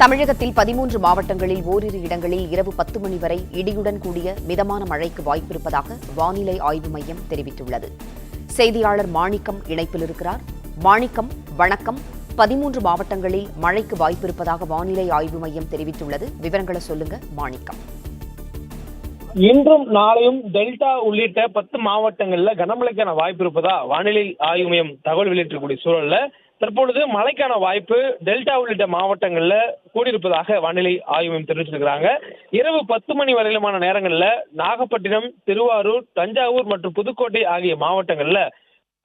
தமிழகத்தில் பதிமூன்று மாவட்டங்களில் ஓரிரு இடங்களில் இரவு பத்து மணி வரை இடியுடன் கூடிய மிதமான மழைக்கு வாய்ப்பிருப்பதாக வானிலை ஆய்வு மையம் தெரிவித்துள்ளது. செய்தியாளர் மாணிக்கம் இணைப்பில் இருக்கிறார். மாணிக்கம் வணக்கம். பதிமூன்று மாவட்டங்களில் மழைக்கு வாய்ப்பிருப்பதாக வானிலை ஆய்வு மையம் தெரிவித்துள்ளது. விவரங்களை சொல்லுங்க மாணிக்கம். இன்றும் நாளையும் டெல்டா உள்ளிட்ட பத்து மாவட்டங்கள்ல கனமழைக்கான வாய்ப்பு இருப்பதா வானிலை ஆய்வு மையம் தகவல் வெளியிட்டிருக்கக்கூடிய சூழல்ல தற்பொழுது மழைக்கான வாய்ப்பு டெல்டா உள்ளிட்ட மாவட்டங்கள்ல கூடியிருப்பதாக வானிலை ஆய்வு மையம் தெரிவிச்சிருக்கிறாங்க. இரவு பத்து மணி வரையிலுமான நேரங்கள்ல நாகப்பட்டினம் திருவாரூர் தஞ்சாவூர் மற்றும் புதுக்கோட்டை ஆகிய மாவட்டங்கள்ல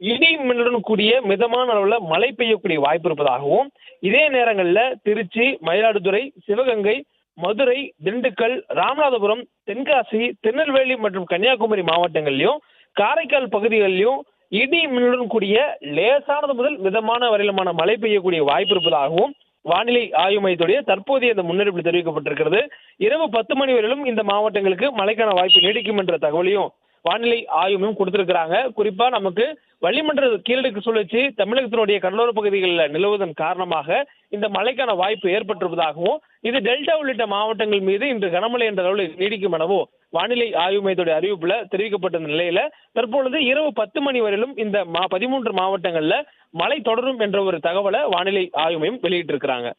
இடி மின்னலுடன் கூடிய மிதமான அளவுல மழை பெய்யக்கூடிய வாய்ப்பு இருப்பதாகவும் இதே நேரங்கள்ல திருச்சி மயிலாடுதுறை சிவகங்கை மதுரை திண்டுக்கல் ராமநாதபுரம் தென்காசி திருநெல்வேலி மற்றும் கன்னியாகுமரி மாவட்டங்கள்லயும் காரைக்கால் பகுதிகளிலும் இடி மின்னலுடன் கூடிய லேசானது முதல் மிதமான வரையிலுமான மழை பெய்யக்கூடிய வாய்ப்பு இருப்பதாகவும் வானிலை ஆய்வு மையத்துடைய தற்போதைய இந்த முன்னறிவிப்பு தெரிவிக்கப்பட்டிருக்கிறது. இரவு பத்து மணி வரையிலும் இந்த மாவட்டங்களுக்கு மழைக்கான வாய்ப்பு நீடிக்கும் என்ற தகவலையும் வானிலை ஆய்வும் கொடுத்திருக்கிறாங்க. குறிப்பா நமக்கு வளிமண்டல கீழடுக்கு சுழற்சி தமிழகத்தினுடைய கடலோர பகுதிகளில் நிலவுவதன் காரணமாக இந்த மழைக்கான வாய்ப்பு ஏற்பட்டிருப்பதாகவும் இது டெல்டா உள்ளிட்ட மாவட்டங்கள் மீது இன்று கனமழை என்ற அளவில் நீடிக்கும் எனவும் வானிலை ஆய்வு மையத்துடைய அறிவிப்புல தெரிவிக்கப்பட்ட நிலையில தற்பொழுது இரவு பத்து மணி வரையிலும் இந்த மா பதிமூன்று மாவட்டங்கள்ல மழை தொடரும் என்ற ஒரு தகவலை வானிலை ஆய்வு மையம் வெளியிட்டிருக்கிறாங்க.